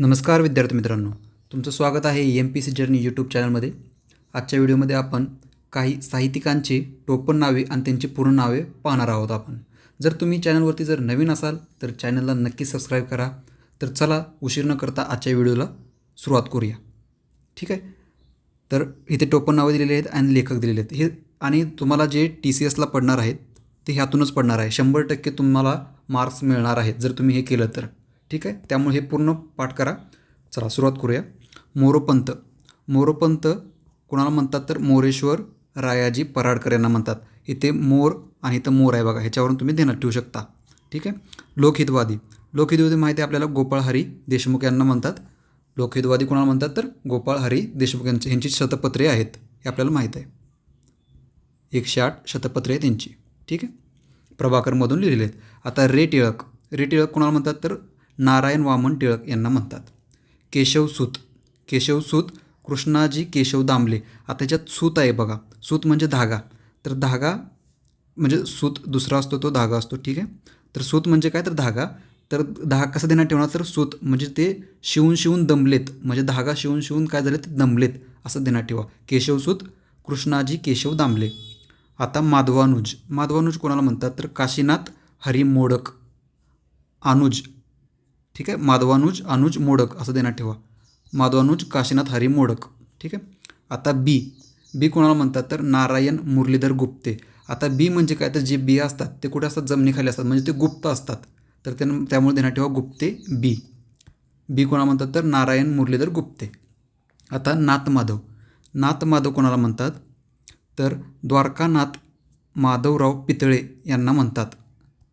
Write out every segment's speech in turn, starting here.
नमस्कार विद्यार्थी मित्रांनो तुमचं स्वागत आहे M P C journey YouTube चॅनलमध्ये आजच्या व्हिडिओमध्ये आपण काही साहित्यिकांची टोपण नावे आणि त्यांची पूर्ण नावे पाहणार आहोत आपण. जर तुम्ही चॅनलवरती जर नवीन असाल तर चॅनलला नक्की सबस्क्राईब करा. तर चला उशीर न करता आजच्या व्हिडिओला सुरुवात करूया. ठीक आहे? तर इथे टोपण नावे दिलेली आहेत आणि लेखक दिलेले आहेत. हे आणि तुम्हाला जे टी सी एसला पडणार आहेत ते ह्यातूनच पडणार आहे. शंभर टक्के तुम्हाला मार्क्स मिळणार आहेत जर तुम्ही हे केलं तर. ठीक आहे? त्यामुळे हे पूर्ण पाठ करा. चला सुरुवात करूया. मोरोपंत. मोरोपंत कोणाला म्हणतात तर? मोरेश्वर रायाजी पराडकर यांना म्हणतात. इथे मोर आणि इथं मोर आहे बघा ह्याच्यावरून तुम्ही ध्यानात ठेवू शकता. ठीक आहे? लोकहितवादी. लोकहितवादी माहिती आहे आपल्याला? गोपाळ हरी देशमुख यांना म्हणतात. लोकहितवादी कोणाला म्हणतात तर? गोपाळ हरी देशमुख यांचे. ह्यांची शतपत्रे आहेत हे आपल्याला माहीत आहे. एकशे आठ शतपत्रे आहेत त्यांची ठीक आहे? प्रभाकरमधून लिहिलेले आहेत. आता रे टिळक रे टिळक कोणाला म्हणतात तर? नारायण वामन टिळक यांना म्हणतात. केशव सूत. केशव सूत कृष्णाजी केशव दामले. आता त्याच्यात सूत आहे बघा. सूत म्हणजे धागा. तर धागा म्हणजे सूत दुसरा असतो तो धागा असतो. ठीक आहे? तर सूत म्हणजे काय? तर धागा. तर धागा कसा देण्यात ठेवणार? तर सूत म्हणजे ते शिवून शिवून दमलेत. म्हणजे धागा शिवून शिवून काय झाले ते दमलेत. असं देण्यात ठेवा. केशवसूत कृष्णाजी केशव दामले. आता माधवानुज. माधवानुज कोणाला म्हणतात? तर काशीनाथ हरी मोडक अनुज. ठीक आहे? माधवानुज अनुज मोडक असं देण्यात ठेवा. माधवानुज काशीनाथ हरी मोडक. ठीक आहे? आता बी. बी कोणाला म्हणतात तर नारायण मुरलीधर गुप्ते. आता बी म्हणजे काय? तर जे बी असतात ते कुठे असतात? जमिनीखाली असतात. म्हणजे ते गुप्त असतात. तर त्यां त्यामुळे देण्यात ठेवा गुप्ते बी. बी कोणाला म्हणतात तर नारायण मुरलीधर गुप्ते. आता नाथ माधव. नाथ माधव कोणाला म्हणतात? तर द्वारकानाथ माधवराव पितळे यांना म्हणतात.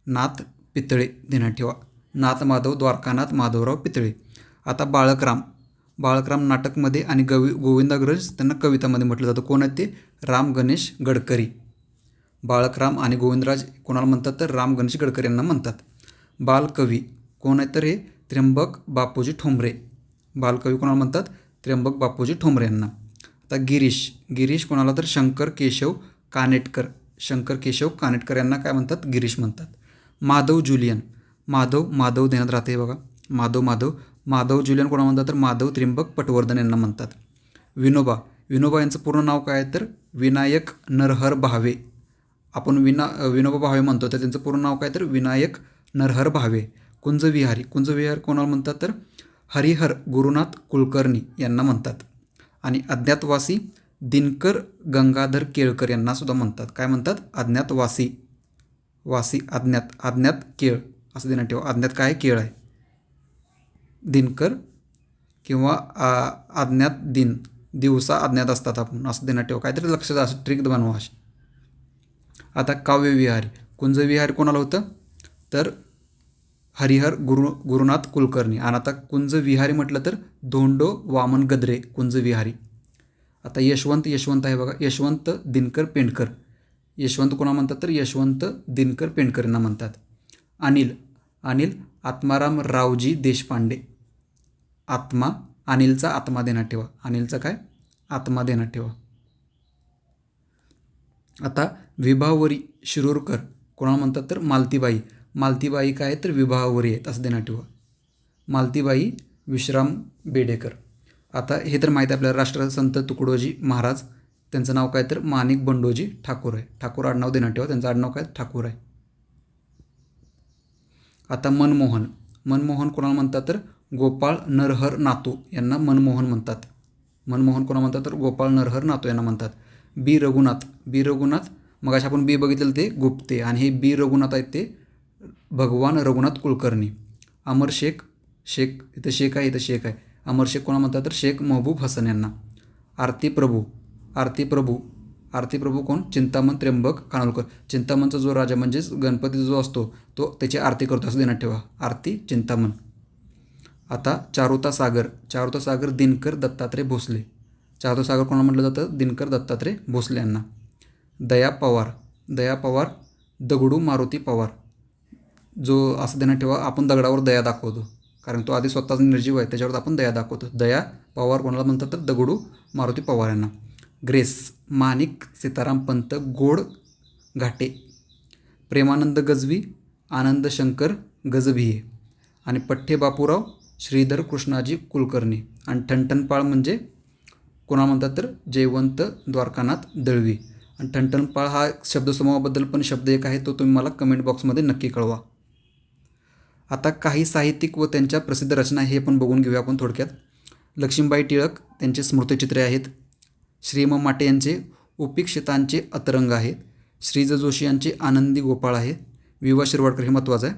नाथ पितळे देण्यात ठेवा. नाथ माधव द्वारकानाथ माधवराव पितळे. आता बाळकराम. बाळकराम नाटकमध्ये आणि गवी गोविंदाग्रज त्यांना कवितामध्ये म्हटलं जातं. कोण आहेत ते? राम गणेश गडकरी. बाळकराम आणि गोविंदराज कोणाला म्हणतात तर राम गणेश गडकरी यांना म्हणतात. बालकवी. कोण आहेत तर हे? त्र्यंबक बापूजी ठोंबरे. बालकवी कोणाला म्हणतात? त्र्यंबक बापूजी ठोंबरे यांना. आता गिरीश. गिरीश कोणाला तर? शंकर केशव कानेटकर. शंकर केशव कानेटकर यांना काय म्हणतात? गिरीश म्हणतात. माधव जुलियन. माधव माधव देण्यात राहते बघा. माधव माधव. माधव जुलियन कोणा म्हणतात तर माधव त्रिंबक पटवर्धन यांना म्हणतात. विनोबा. विनोबा यांचं पूर्ण नाव काय आहे तर? विनायक नरहर भावे. आपण विना विनोबा भावे म्हणतो तर त्यांचं पूर्ण नाव काय तर? विनायक नरहर भावे. कुंजविहारी. कुंजविहार कोणाला म्हणतात तर? हरिहर गुरुनाथ कुलकर्णी यांना म्हणतात. आणि अज्ञातवासी दिनकर गंगाधर केळकर यांना सुद्धा म्हणतात. काय म्हणतात? अज्ञातवासी. वासी अज्ञात अज्ञात केळ. असं देण्यात ठेवा. अज्ञात काय? केळ आहे. दिनकर किंवा आ, अज्ञात दिन. दिवसा अज्ञात असतात आपण. असं देण्यात ठेवा. काहीतरी लक्षात असं ट्रिक बनवा अशी. आता काव्यविहार कुंजविहारी कोणाला होतं? तर हरिहर गुरु गुरुनाथ कुलकर्णी. आणि आता कुंजविहारी म्हटलं तर धोंडो वामन गद्रे कुंजविहारी आता यशवंत यशवंत आहे बघा. यशवंत दिनकर पेंडकर. यशवंत कोणा म्हणतात तर? यशवंत दिनकर पेंडकर यांना म्हणतात. अनिल अनिल आत्माराम रावजी देशपांडे. आत्मा अनिलचा आत्मा देण्यात ठेवा. अनिलचा काय? आत्मा देण्यात ठेवा. आता विभावरी शिरूरकर कोणाला म्हणतात तर मालतीबाई. मालतीबाई काय तर विभावरी आहेत असं देण्यात ठेवा. मालतीबाई विश्राम बेडेकर. आता हे तर माहीत आहे आपल्याला. राष्ट्रसंत तुकडोजी महाराज. त्यांचं नाव काय तर माणिक बंडोजी ठाकूर आहे. ठाकूर आडनाव देण्यात ठेवा. त्यांचं आडनाव काय? ठाकूर आहे. आता मनमोहन. मनमोहन कोणाला म्हणतात तर गोपाळ नरहर नातू यांना मनमोहन म्हणतात. मनमोहन कोणा म्हणतात तर गोपाळ नरहर नातू यांना म्हणतात. बी. रघुनाथ. बी. रघुनाथ मग आपण बी बघितलेलं ते गुप्ते आणि हे बी. रघुनाथ आहेत ते भगवान रघुनाथ कुलकर्णी. अमर शेख शेख इथं शेख आहे इथं शेख आहे. अमर शेख कोणा म्हणतात तर शेख महबूब हसन यांना. आरती प्रभू आरती प्रभू आरती प्रभू कोण? चिंतामण त्र्यंबक कानोलकर. चिंतामणचा जो राजा म्हणजेच गणपतीचा जो असतो तो त्याची आरती करतो असं देण्यात ठेवा. आरती चिंतामण आता चारुता सागर. चारुता सागर दिनकर दत्तात्रय भोसले. चारुता सागर कोणाला म्हटलं जातं? दिनकर दत्तात्रय भोसले यांना. दया पवार. दया पवार दगडू मारुती पवार. जो असं देण्यात ठेवा आपण दगडावर दया दाखवतो. कारण तो आधी स्वतःच निर्जीव आहे त्याच्यावर आपण दया दाखवतो. दया पवार कोणाला म्हणतात तर दगडू मारुती पवार यांना. ग्रेस माणिक सीताराम पंत गोड घाटे प्रेमानंद गजवी आनंद शंकर गजभिये आणि पठ्ठे बापूराव श्रीधर कृष्णाजी कुलकर्णी आणि ठणठणपाळ म्हणजे कोणा म्हणतात तर जयवंत द्वारकानाथ दळवी. आणि ठणठणपाळ हा शब्दसमूहाबद्दल पण शब्द एक आहे तो तुम्ही मला कमेंट बॉक्समध्ये नक्की कळवा. आता काही साहित्यिक व त्यांच्या प्रसिद्ध रचना हे पण बघून घेऊया आपण थोडक्यात. लक्ष्मीबाई टिळक त्यांचे स्मृतिचित्रे आहेत. श्रीम माटे यांचे उपेक्षितांचे अतरंग आहेत. श्रीज जोशी यांचे आनंदी गोपाळ आहे विवा शिरवाडकर हे महत्त्वाचं आहे.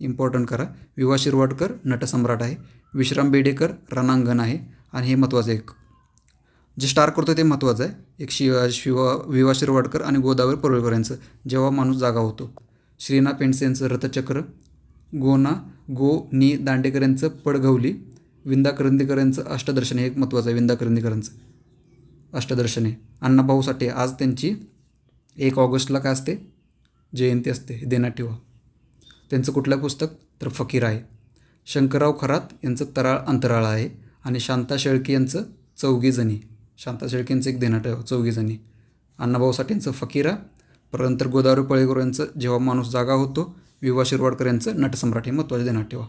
इम्पॉर्टंट करा. विवा शिरवाडकर नटसम्राट आहे. विश्राम बेडेकर रणांगण आहे. आणि हे महत्त्वाचं एक. जे स्टार करतो ते महत्त्वाचं आहे. एक शिवा शिवा विवा शिरवाडकर आणि गोदावरी परुळकर यांचं. जेव्हा माणूस जागा होतो. श्रीना पेंडसे यांचं रथचक्र. गोना गो नी दांडेकर यांचं पडघवली. विंदा करंदीकर यांचं अष्टदर्शन हे एक महत्त्वाचं आहे. विंदा करंदीकरांचं. अष्टदर्शने. अण्णाभाऊ साठे आज त्यांची एक ऑगस्टला काय असते? जयंती असते हे देण्यात ठेवा. त्यांचं कुठलं पुस्तक? तर फकीर आहे. शंकरराव खरात यांचं तराळ अंतराळ आहे आणि शांता शेळके यांचं चौघीजणी शांता शेळके यांचं एक देण्यात ठेवा चौघीजणी अण्णाभाऊ साठे यांचं फकीरा परंतर गोदावरी पळेगोर यांचं जेव्हा माणूस जागा होतो विवा शिरवाडकर यांचं नटसम्राट हे महत्त्वाचे देण्यात ठेवा.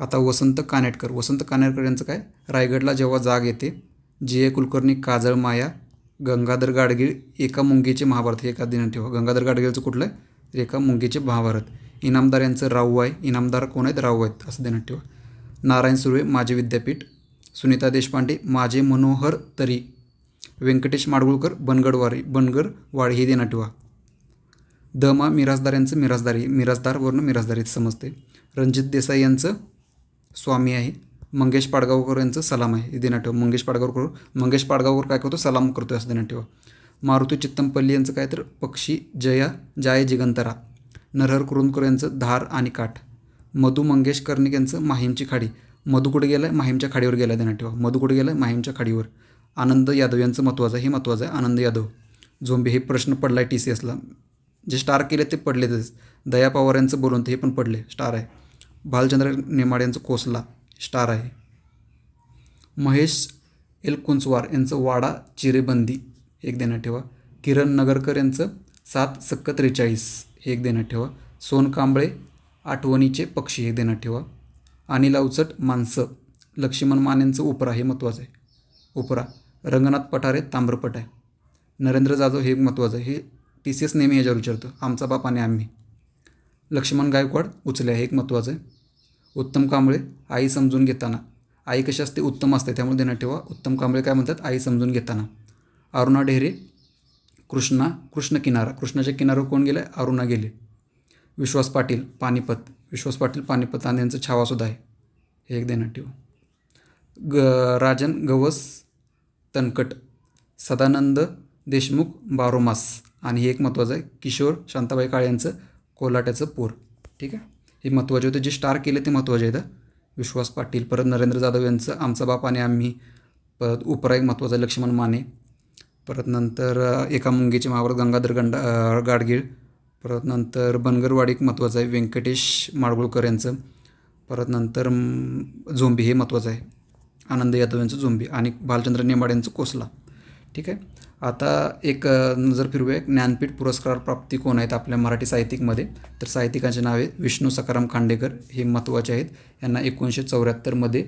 आता वसंत कानेटकर. वसंत कानेटकर यांचं काय? रायगडला जेव्हा जाग येते जे. ए. कुलकर्णी काजळ माया गंगाधर गाडगीळ एका मुंगीचे महाभारत. हे एका दिनात ठेवा. गंगाधर गाडगीळचं कुठलं आहे? एका मुंगीचे महाभारत. इनामदार यांचं राऊ आहे इनामदार कोण आहेत? राऊ आहेत असं देण्यात ठेवा. नारायण सुर्वे माझे विद्यापीठ. सुनीता देशपांडे माझे मनोहर तरी. व्यंकटेश माडगुळकर बनगडवारी बनगड वाडी हे देण्यात ठेवा. द. मा. मिरासदार यांचं मिरासदारी. मिराजदारवरून मिरासदारी समजते रणजित देसाई यांचं स्वामी आहे. मंगेश पाडगावकर यांचं सलाम आहे. हे देण्यात ठेवा. मंगेश पाडगावकर मंगेश पाडगावकर काय करतो? सलाम करतो असं देण्यात ठेवा. मारुती चित्तमपल्ली यांचं काय तर पक्षी जया जाय जिगंतरा. नरहर कुरुंदकर यांचं धार आणि काठ. मधु मंगेश कर्णिक यांचं माहीमची खाडी. मधू कुठे गेलं आहे माहीमच्या खाडीवर गेला देण्यात ठेवा. मधु कुठे गेलं आहे माहीमच्या खाडीवर. आनंद यादव यांचं महत्त्वाचं आहे. हे महत्त्वाचं आहे. आनंद यादव. झोंबे हे प्रश्न पडला आहे टी सी एसला. जे स्टार केले ते पडले तेच दया पवार यांचं बोलून ते हे पण पडले. स्टार आहे. भालचंद्र नेमाड यांचं कोसला स्टार आहे. महेश एलकुंचवार यांचं वाडा चिरेबंदी एक देण्यात ठेवा. किरण नगरकर यांचं सात सक्क त्रेचाळीस हे एक देण्यात ठेवा. सोन कांबळे आठवणीचे पक्षी हे देण्यात ठेवा. अनिल अवचट माणसं लक्ष्मण मान यांचं उपरा हे महत्त्वाचं आहे. उपरा रंगनाथ पठारे ताम्रपट आहे. नरेंद्र जाधव हे महत्त्वाचं आहे. हे टी सी एस नेहमी याच्यावर विचारतो. आमचा बाप आणि आम्ही. लक्ष्मण गायकवाड उचले हे एक महत्त्वाचं आहे. उत्तम कांबळे आई समजून घेताना. आई कशी असते उत्तम असते त्यामुळे देणं ठेवा. उत्तम कांबळे काय म्हणतात? आई समजून घेताना. अरुणा ढेरे कृष्णा कृष्ण किनारा. कृष्णाच्या किनाऱ्यावर कोण गेलं अरुणा गेले. विश्वास पाटील पानिपत. विश्वास पाटील पानिपत आणि यांचं छावासुद्धा आहे. हे एक देणं ठेवा. ग राजन गवस तनकट सदानंद देशमुख बारोमास. आणि हे एक महत्त्वाचं आहे. किशोर शांताबाई काळे यांचं कोलाट्याचं पूर. ठीक आहे? हे महत्त्वाचे होते. जे स्टार केले ते महत्त्वाचे आहेत विश्वास पाटील परत नरेंद्र जाधव यांचं आमचा बाप आणि आम्ही. परत उपरा एक महत्त्वाचा आहे लक्ष्मण माने. परत नंतर एका मुंगीचे महाभारत गंगाधर गंडा गाडगीळ. परत नंतर बनगरवाडी एक महत्त्वाचं आहे व्यंकटेश माडगुळकर यांचं. परत नंतर झोंबी हे महत्त्वाचं आहे. आनंद यादव यांचं झोंबी आणि भालचंद्र नेमाड यांचं कोसला. ठीक आहे? आता एक नजर फिरूया. ज्ञानपीठ पुरस्कार प्राप्ती कोण आहेत आपल्या मराठी साहित्यिकमध्ये? तर साहित्यिकांचे नावे विष्णू सकाराम खांडेकर. हे महत्त्वाचे आहेत. यांना एकोणीसशे चौऱ्याहत्तरमध्ये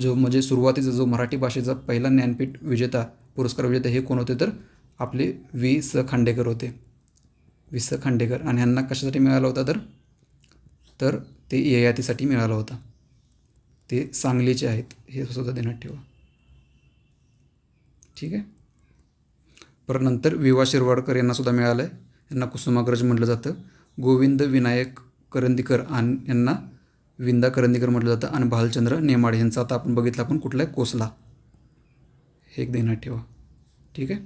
जो म्हणजे सुरुवातीचा जो मराठी भाषेचा पहिला ज्ञानपीठ विजेता पुरस्कार विजेता हे कोण होते? तर आपले वि स. खांडेकर होते. वि स. खांडेकर. आणि यांना कशासाठी मिळाला होता तर? तर ते ययातीसाठी मिळाला होता. ते सांगलीचे आहेत. हे सुद्धा देण्यात ठेवा. ठीक आहे? परत नंतर वि वा शिरवाडकर यांनासुद्धा मिळालं आहे यांना कुसुमाग्रज म्हटलं जातं. गोविंद विनायक करंदीकर आणि यांना विंदा करंदीकर म्हटलं जातं आणि भालचंद्र नेमाडे यांचा आता आपण बघितलं आपण कुठला आहे कोसला. हे एक देण्यात ठेवा. ठीक आहे?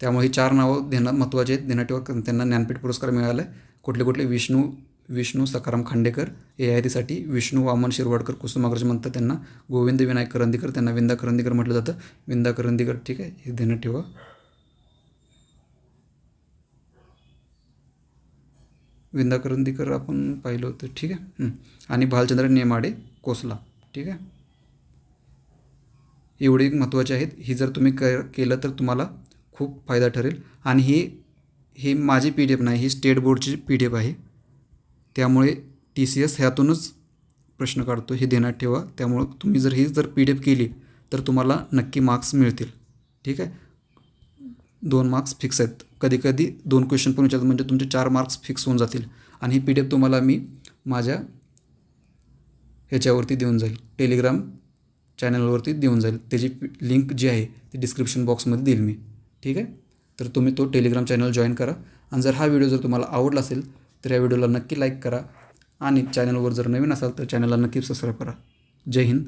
त्यामुळे ही चार नावं देण्यात महत्त्वाचे आहेत. देण्यात ठेवा. त्यांना ज्ञानपीठ पुरस्कार मिळाला आहे कुठले कुठले? विष्णू विष्णू सकाराम खांडेकर. ए आय टीसाठी विष्णू वामन शिरवाडकर कुसुमाग्रज म्हणतात त्यांना. गोविंद विनायक करंदीकर त्यांना विंदा करंदीकर म्हटलं जातं. विंदा करंदीकर ठीक आहे? हे देण्यात ठेवा. विंदा करंदीकर आपण पाहिलं होतं. ठीक आहे? आणि भालचंद्र नेमाडे कोसला. ठीक आहे? एवढे एक महत्त्वाचे आहेत. ही जर तुम्ही क केलं तर तुम्हाला खूप फायदा ठरेल. आणि ही ही माझी पी डी एफ नाही ही स्टेट बोर्डची पी डी एफ आहे. त्यामुळे टी सी एस ह्यातूनच प्रश्न काढतो हे देण्यात ठेवा. त्यामुळं तुम्ही जर ही जर पी डी एफ केली तर तुम्हाला नक्की मार्क्स मिळतील. ठीक आहे? दोन मार्क्स फिक्स आहेत. कधी कधी दोन क्वेश्चन पण विचारतात म्हणजे तुमचे चार मार्क्स फिक्स होऊन जातील. आणि ही पी डी एफ तुम्हाला मी माझ्या ह्याच्यावरती देऊन जाईल. टेलिग्राम चॅनलवरती देऊन जाईल. त्याची लिंक जी आहे ती डिस्क्रिप्शन बॉक्समध्ये देईल मी. ठीक आहे? तर तुम्ही तो टेलिग्राम चॅनल जॉईन करा. आणि जर हा व्हिडिओ जर तुम्हाला आवडला असेल तर या व्हिडिओला नक्की लाईक करा. आणि चॅनलवर जर नवीन असाल तर चॅनलला नक्की सबस्क्राईब करा. जय हिंद.